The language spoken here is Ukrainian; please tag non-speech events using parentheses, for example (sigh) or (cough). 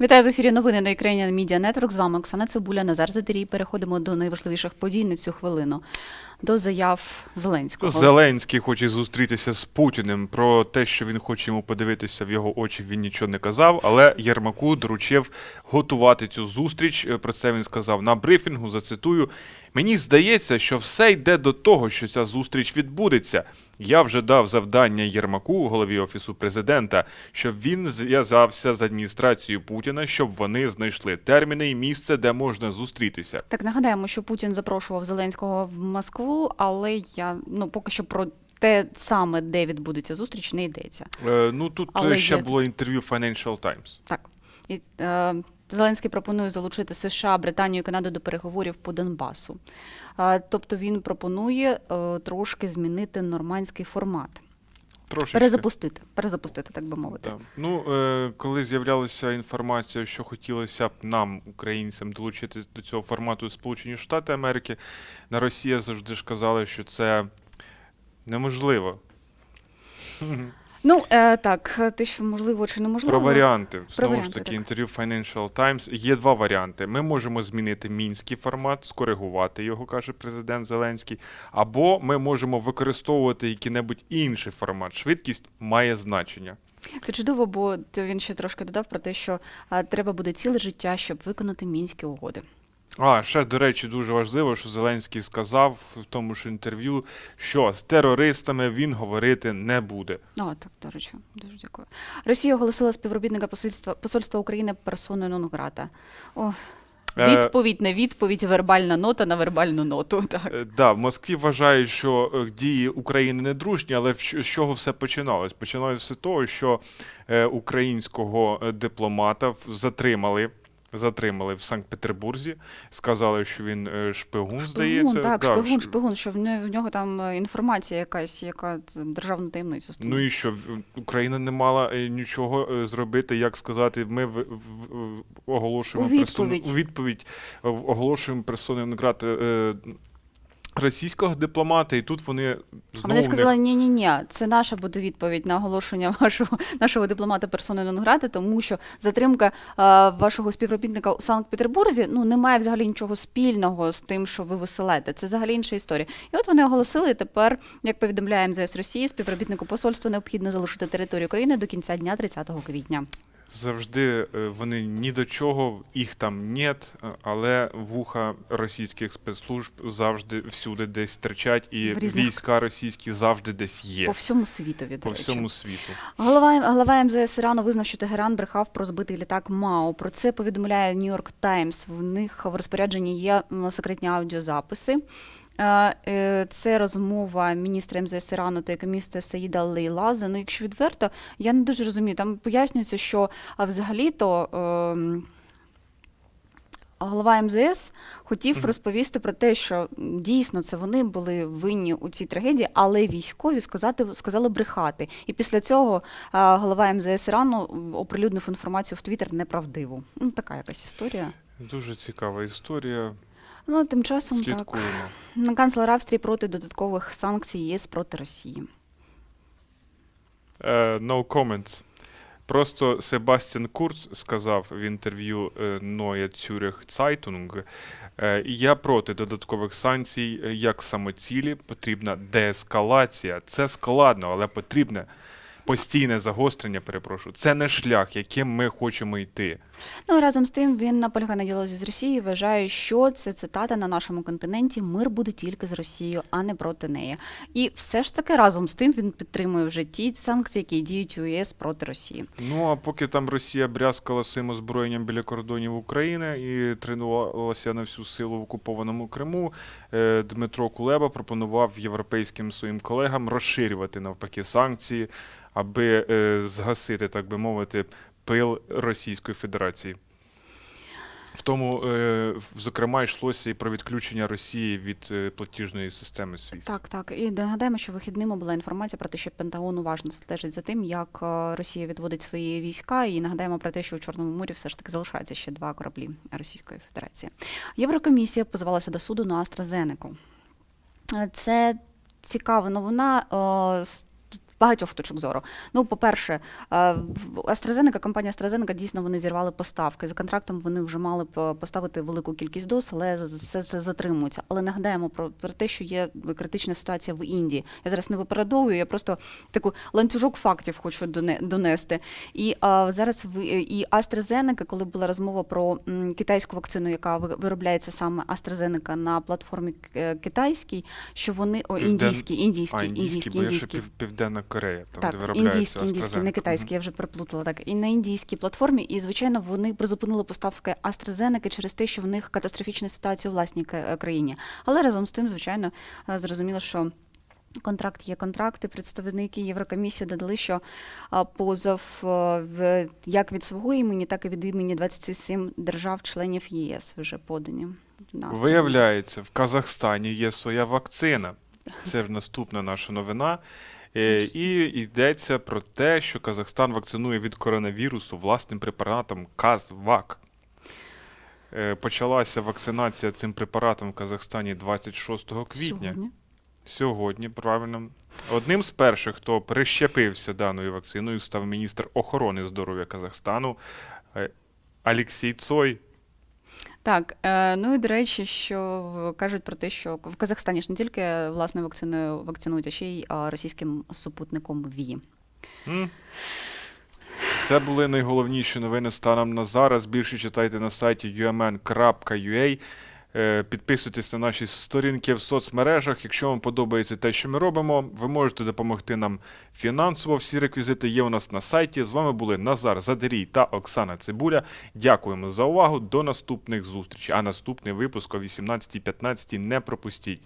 Вітаю в ефірі новини на Ukrainian Media Network. З вами Оксана Цибуля, Назар Затерій. Переходимо до найважливіших подій на цю хвилину. До заяв Зеленського. Зеленський хоче зустрітися з Путіним. Про те, що він хоче йому подивитися в його очі, він нічого не казав. Але Єрмаку доручив готувати цю зустріч. Е, Про це він сказав на брифінгу. Зацитую: мені здається, що все йде до того, що ця зустріч відбудеться. Я вже дав завдання Єрмаку, голові офісу президента, щоб він зв'язався з адміністрацією Путіна, щоб вони знайшли терміни і місце, де можна зустрітися. Так нагадаємо, що Путін запрошував Зеленського в Москву, але я ну поки що про те саме, де відбудеться зустріч, не йдеться. Е, ну тут Але е, ще є- було інтерв'ю Financial Times. Так. І, е, Зеленський пропонує залучити США, Британію і Канаду до переговорів по Донбасу. Е, тобто він пропонує е, трошки змінити нормандський формат, Трошечки. перезапустити, перезапустити, так би мовити. Да. Ну, е, коли з'являлася інформація, що хотілося б нам, українцям, долучитись до цього формату Сполучені Штати Америки, на Росія завжди ж казали, що це неможливо. Ну е, так, те, що можливо чи неможливо. Про варіанти. Про Знову варіанти, ж таки, так. інтерв'ю Financial Times. Є два варіанти. Ми можемо змінити мінський формат, скоригувати його, каже президент Зеленський, або ми можемо використовувати який-небудь інший формат. Швидкість має значення. Це чудово, бо він ще трошки додав про те, що е, треба буде ціле життя, щоб виконати мінські угоди. А, ще, до речі, дуже важливо, що Зеленський сказав в тому ж інтерв'ю, що з терористами він говорити не буде. О, так, до речі, дуже дякую. Росія оголосила співробітника посольства, посольства України персоною нон грата. О, Е, відповідь на відповідь, вербальна нота на вербальну ноту. (laughs) Так. Е, Да, в Москві вважають, що е, дії України не дружні, але з чого все починалось? Починалось все того, що українського дипломата затримали. Затримали в Санкт-Петербурзі, сказали, що він шпигун, шпигун, здається. Так, Да, шпигун, шпигун, що в нього, в нього там е, інформація якась, яка т- державну таємницю Ну і що Україна не мала е, нічого е, зробити, як сказати, ми в, в, в- оголошуємо У персону- Персон, у відповідь. Е, оголошуємо персоною грати е, російського дипломата, і тут вони А знову вони сказали, них- ні, ні, ні, це наша буде відповідь на оголошення вашого нашого дипломата персоною нон грати, тому що затримка е, вашого співробітника у Санкт-Петербурзі ну не має взагалі нічого спільного з тим, що ви виселете. Це взагалі інша історія. І от вони оголосили. і Тепер, як повідомляє МЗС Росії, співробітнику посольства необхідно залишити територію України до кінця дня 30 квітня. Завжди е, вони ні до чого, їх там нет, е, але вуха російських спецслужб завжди всюди десь терчать, і різних- війська російські завжди десь є По всьому світові. по речі. всьому світу. Голова, голова МЗС Ірану визнав, що Тегеран брехав про збитий літак МАУ. Про це повідомляє Нью-Йорк Таймс. В них в розпорядженні є секретні аудіозаписи. Е, Це розмова міністра МЗС Ірану та економіста Саїда Лейлаза. Ну, якщо відверто, я не дуже розумію. Там пояснюється, що взагалі-то. ем, Голова МЗС хотів розповісти про те, що дійсно це вони були винні у цій трагедії, але військові сказати сказали брехати. І після цього голова МЗС Ірану оприлюднив інформацію в Твіттер неправдиву. Ну така якась історія. Дуже цікава історія. Ну тим часом так Слідкуємо. канцлер Австрії проти додаткових санкцій ЄС проти Росії. Е, no comments. Просто Себастьян Курц сказав в інтерв'ю Zürich Zeitung, е, я проти додаткових санкцій е, як самоцілі, потрібна деескалація. Це складно, але потрібне постійне загострення, перепрошую. Це не шлях, яким ми хочемо йти. Ну разом з тим він наполягає на діалозі з Росією. Вважає, що це цитата на нашому континенті. Мир буде тільки з Росією, а не проти неї. І все ж таки разом з тим він підтримує вже ті санкції, які діють у ЄС проти Росії. Ну а поки там Росія брязкала своїм озброєнням біля кордонів України і тренувалася на всю силу в окупованому Криму, е, Дмитро Кулеба пропонував європейським своїм колегам розширювати навпаки санкції, аби е, згасити, так би мовити, пил Російської Федерації. В тому, е, зокрема, йшлося і про відключення Росії від е, платіжної системи SWIFT. Так, так. І нагадаємо, що вихідними була інформація про те, що Пентагон уважно стежить за тим, як Росія відводить свої війська. І нагадаємо про те, що у Чорному морі все ж таки залишаються ще два кораблі Російської Федерації. Єврокомісія позивалася до суду на AstraZeneca. Це цікава новина. Е, багатьох точок зору. Ну, по-перше, е, AstraZeneca, компанія AstraZeneca, дійсно вони зірвали поставки. За контрактом вони вже мали б поставити велику кількість доз, але все це затримується. Але нагадаємо про, про те, що є критична ситуація в Індії. Я зараз не випередовую, я просто таку ланцюжок фактів хочу доне- донести. І а, зараз в і AstraZeneca, коли була розмова про китайську вакцину, яка виробляється саме AstraZeneca на платформі е, китайській, що вони о, індійській, А, індійський, бо я Південна Корея, там, де так, виробляється індійський, індійський, не китайський, я вже переплутала так. І на індійській платформі, і звичайно, вони призупинили поставки AstraZeneca через те, що в них катастрофічна ситуація у власній е, країні. Але разом з тим, звичайно, е, зрозуміло, що. Контракт є контракти. Представники Єврокомісії додали, що позов е, як від свого імені, так і від імені 27 держав-членів ЄС вже подані. на AstraZeneca. Виявляється, в Казахстані є своя вакцина. Це наступна наша новина. Е, І йдеться про те, що Казахстан вакцинує від коронавірусу власним препаратом Казвак. Е, Почалася вакцинація цим препаратом в Казахстані 26 квітня. Сьогодні. Сьогодні, правильно. Одним з перших, хто прищепився даною вакциною, став міністр охорони здоров'я Казахстану е, Алексій Цой. Так, е, ну і до речі, що кажуть про те, що в Казахстані ж не тільки власною вакциною вакцинують, а ще й російським супутником ВІ. Це були найголовніші новини станом на зараз. Більше читайте на сайті umn.ua. Е, Підписуйтесь на наші сторінки в соцмережах. Якщо вам подобається те, що ми робимо, ви можете допомогти нам фінансово. Всі реквізити є у нас на сайті. З вами були Назар Задерій та Оксана Цибуля. Дякуємо за увагу. До наступних зустрічей. А наступний випуск о 18.15 не пропустіть.